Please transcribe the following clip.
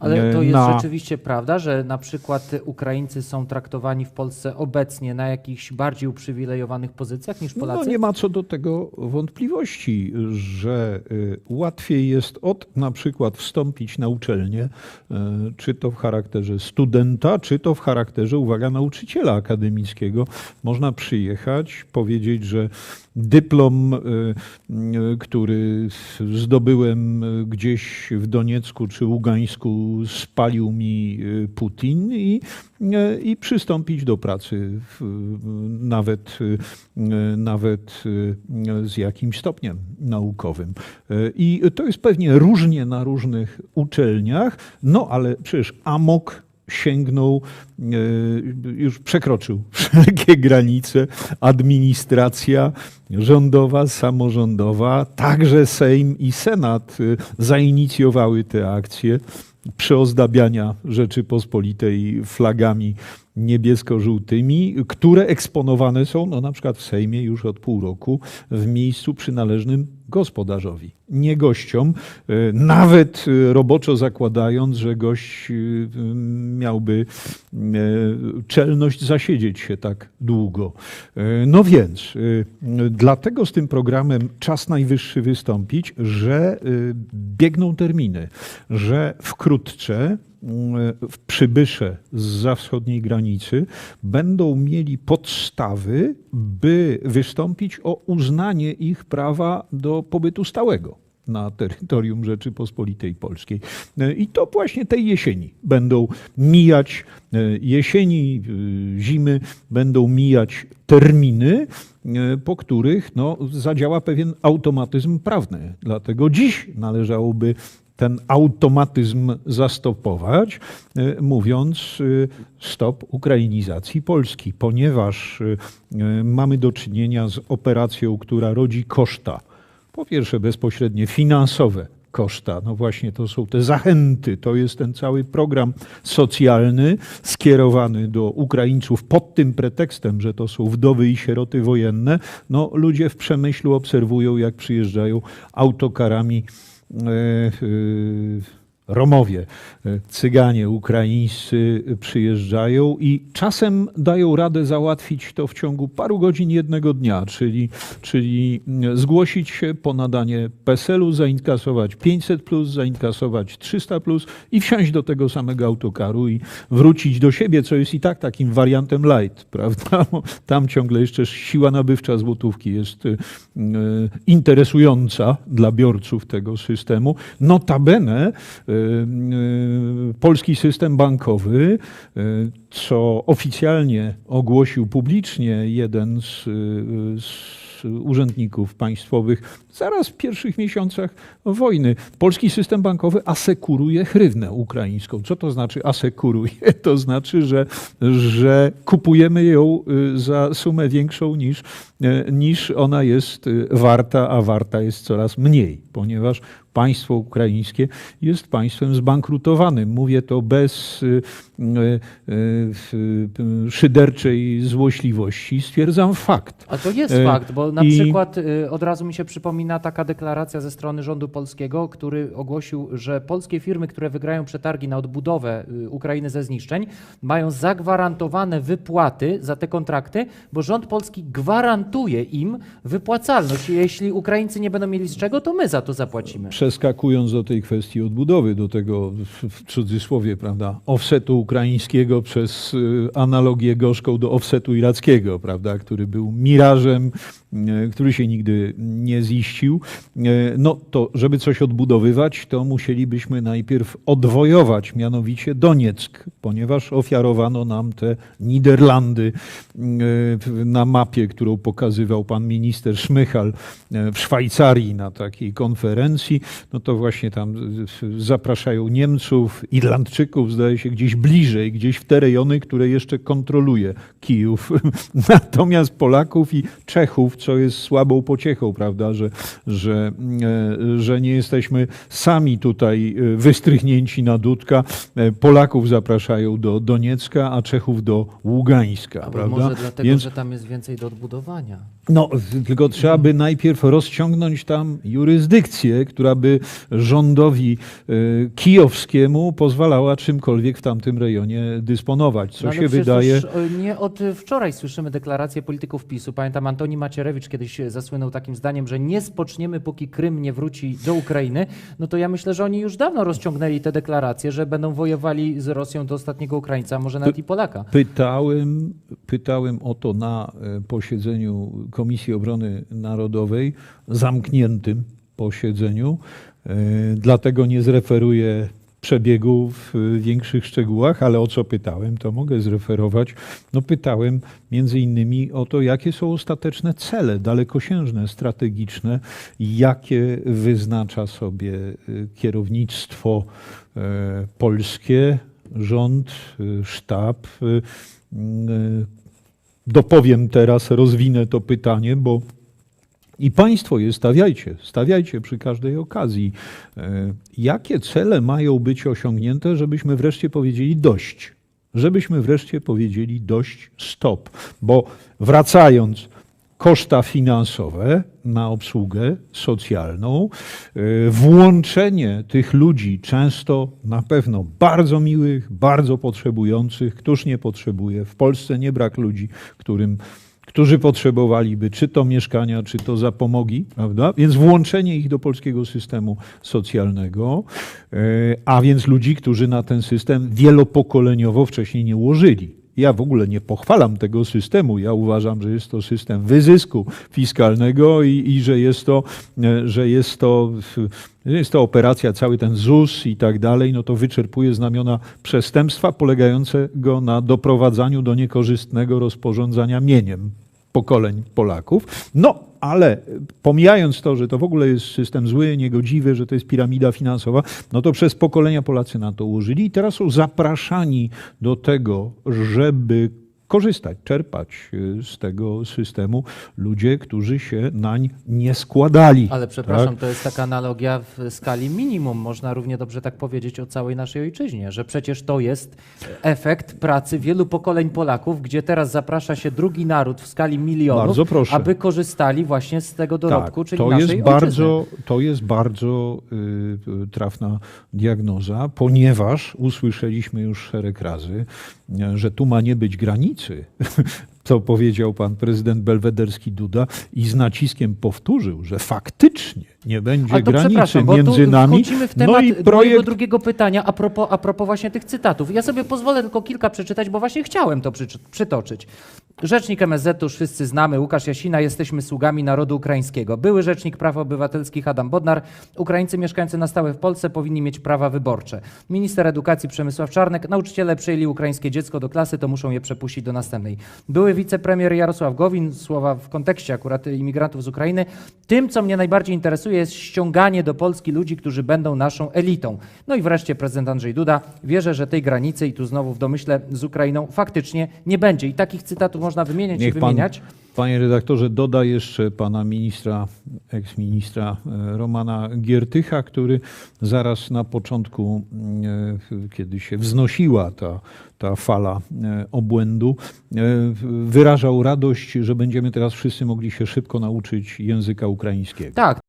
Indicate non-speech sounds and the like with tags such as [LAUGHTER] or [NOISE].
Ale to jest na... rzeczywiście prawda, że na przykład Ukraińcy są traktowani w Polsce obecnie na jakichś bardziej uprzywilejowanych pozycjach niż Polacy? No nie ma co do tego wątpliwości, że y, łatwiej jest od na przykład wstąpić na uczelnię, y, czy to w charakterze studenta, czy to w charakterze, uwaga, nauczyciela akademickiego. Można przyjechać, powiedzieć, że dyplom, y, który zdobyłem gdzieś w Doniecku czy Ługańsku, spalił mi Putin i, i przystąpić do pracy, nawet, nawet z jakimś stopniem naukowym. I to jest pewnie różnie na różnych uczelniach, no ale przecież amok sięgnął, już przekroczył [LAUGHS] wszelkie granice. Administracja rządowa, samorządowa, także Sejm i Senat zainicjowały te akcje przeozdabiania Rzeczypospolitej flagami niebiesko-żółtymi, które eksponowane są no, na przykład w Sejmie już od pół roku w miejscu przynależnym gospodarzowi, nie gościom, nawet roboczo zakładając, że gość miałby czelność zasiedzieć się tak długo. No więc, dlatego z tym programem czas najwyższy wystąpić, że biegną terminy, że wkrótce przybysze z wschodniej granicy będą mieli podstawy, by wystąpić o uznanie ich prawa do pobytu stałego na terytorium Rzeczypospolitej Polskiej. I to właśnie tej jesieni będą mijać jesieni, zimy, będą mijać terminy, po których no, zadziała pewien automatyzm prawny. Dlatego dziś należałoby ten automatyzm zastopować, mówiąc stop ukrainizacji Polski, ponieważ mamy do czynienia z operacją, która rodzi koszta. Po pierwsze, bezpośrednie finansowe koszta. No właśnie, to są te zachęty, to jest ten cały program socjalny skierowany do Ukraińców pod tym pretekstem, że to są wdowy i sieroty wojenne. No, ludzie w przemyślu obserwują, jak przyjeżdżają autokarami yy, Romowie, Cyganie ukraińscy przyjeżdżają i czasem dają radę załatwić to w ciągu paru godzin jednego dnia, czyli, czyli zgłosić się po nadanie PESEL-u, zainkasować 500, plus, zainkasować 300 plus i wsiąść do tego samego autokaru i wrócić do siebie, co jest i tak takim wariantem light, [LAUGHS] prawda? Tam ciągle jeszcze siła nabywcza złotówki jest interesująca dla biorców tego systemu. Notabene polski system bankowy, co oficjalnie ogłosił publicznie jeden z, z urzędników państwowych zaraz w pierwszych miesiącach wojny. Polski system bankowy asekuruje chrywnę ukraińską. Co to znaczy asekuruje? [LAUGHS] To znaczy, że, że kupujemy ją za sumę większą niż, niż ona jest warta, a warta jest coraz mniej, ponieważ państwo ukraińskie jest państwem zbankrutowanym. Mówię to bez szyderczej złośliwości. Stwierdzam fakt. A to jest fakt, bo na I... przykład od razu mi się przypomina taka deklaracja ze strony rządu polskiego, który ogłosił, że polskie firmy, które wygrają przetargi na odbudowę Ukrainy ze zniszczeń, mają zagwarantowane wypłaty za te kontrakty, bo rząd polski gwarantuje im wypłacalność. Jeśli Ukraińcy nie będą mieli z czego, to my za to zapłacimy. Przeskakując do tej kwestii odbudowy, do tego w cudzysłowie, prawda, offsetu ukraińskiego przez analogię gorzką do offsetu irackiego, prawda, który był mirażem, który się nigdy nie ziścił, no to żeby coś odbudowywać, to musielibyśmy najpierw odwojować, mianowicie Donieck, ponieważ ofiarowano nam te Niderlandy na mapie, którą pokazywał pan minister Szmychal w Szwajcarii na takiej konferencji. No to właśnie tam zapraszają Niemców, Irlandczyków, zdaje się, gdzieś bliżej, gdzieś w te rejony, które jeszcze kontroluje Kijów. [LAUGHS] Natomiast Polaków i Czechów co jest słabą pociechą, prawda, że, że, e, że nie jesteśmy sami tutaj e, wystrychnięci na dudka. E, Polaków zapraszają do Doniecka, a Czechów do Ługańska, prawda? może dlatego, Więc że tam jest więcej do odbudowania. No, tylko trzeba by najpierw rozciągnąć tam jurysdykcję, która by rządowi y, kijowskiemu pozwalała czymkolwiek w tamtym rejonie dysponować. Co No, się wydaje. E, nie od e, wczoraj słyszymy deklaracje polityków PiSu. Pamiętam, Antoni Macierewicz kiedyś e, zasłynął takim zdaniem, że nie spoczniemy, póki Krym nie wróci do Ukrainy. No to ja myślę, że oni już dawno rozciągnęli te deklaracje, że będą wojowali z Rosją do ostatniego Ukraińca, może nawet i Polaka. Pytałem, pytałem o to na e, posiedzeniu Komisji Obrony Narodowej, zamkniętym posiedzeniu, e, dlatego nie zreferuję przebiegu w e, większych szczegółach, ale o co pytałem, to mogę zreferować. No pytałem między innymi o to, jakie są ostateczne cele dalekosiężne, strategiczne, jakie wyznacza sobie e, kierownictwo polskie, rząd, sztab. Dopowiem teraz, rozwinę to pytanie, bo i Państwo je stawiajcie, stawiajcie przy każdej okazji. E, Jakie cele mają być osiągnięte, żebyśmy wreszcie powiedzieli dość? Żebyśmy wreszcie powiedzieli dość, stop. Bo wracając, koszta finansowe na obsługę socjalną, e, włączenie tych ludzi, często na pewno bardzo miłych, bardzo potrzebujących, któż nie potrzebuje. W Polsce nie brak ludzi, którym którzy potrzebowaliby czy to mieszkania, czy to zapomogi, prawda? Więc włączenie ich do polskiego systemu socjalnego, e, a więc ludzi, którzy na ten system wielopokoleniowo wcześniej nie łożyli. Ja w ogóle nie pochwalam tego systemu. Ja uważam, że jest to system wyzysku fiskalnego i, i że jest to, e, że jest to, jest to operacja, cały ten ZUS i tak dalej, no to wyczerpuje znamiona przestępstwa polegającego na doprowadzaniu do niekorzystnego rozporządzania mieniem pokoleń Polaków. No, ale pomijając to, że to w ogóle jest system zły, niegodziwy, że to jest piramida finansowa, no to przez pokolenia Polacy na to ułożyli i teraz są zapraszani do tego, żeby korzystać, czerpać y, z tego systemu ludzie, którzy się nań nie składali. Ale przepraszam, tak? to jest taka analogia w skali minimum. Można równie dobrze tak powiedzieć o całej naszej ojczyźnie, że przecież to jest efekt pracy wielu pokoleń Polaków, gdzie teraz zaprasza się drugi naród w skali milionów, aby korzystali właśnie z tego dorobku, czyli to naszej jest ojczyzny. bardzo, to jest bardzo y, trafna diagnoza, ponieważ usłyszeliśmy już szereg razy, że tu ma nie być [LAUGHS] co powiedział pan prezydent belwederski Duda i z naciskiem powtórzył, że faktycznie nie będzie Ale to granicy między nami. w no temat i mojego projekt drugiego pytania a propos, a propos właśnie tych cytatów. Ja sobie pozwolę tylko kilka przeczytać, bo właśnie chciałem to przytoczyć. Rzecznik MSZ-u już wszyscy znamy, Łukasz Jasina, jesteśmy sługami narodu ukraińskiego. Były Rzecznik Praw Obywatelskich Adam Bodnar. Ukraińcy mieszkający na stałe w Polsce powinni mieć prawa wyborcze. Minister Edukacji Przemysław Czarnek. Nauczyciele przyjęli ukraińskie dziecko do klasy, to muszą je przepuścić do następnej. Były wicepremier Jarosław Gowin, słowa w kontekście akurat imigrantów z Ukrainy. Tym, co mnie najbardziej interesuje, jest ściąganie do Polski ludzi, którzy będą naszą elitą. No i wreszcie prezydent Andrzej Duda. Wierzę, że tej granicy, i tu znowu w domyśle z Ukrainą, faktycznie nie będzie. I takich cytatów można wymieniać i Niech pan, wymieniać. panie redaktorze, doda jeszcze pana ministra, eksministra e, Romana Giertycha, który zaraz na początku, e, kiedy się wznosiła ta, ta fala e, obłędu, wyrażał radość, że będziemy teraz wszyscy mogli się szybko nauczyć języka ukraińskiego. Tak,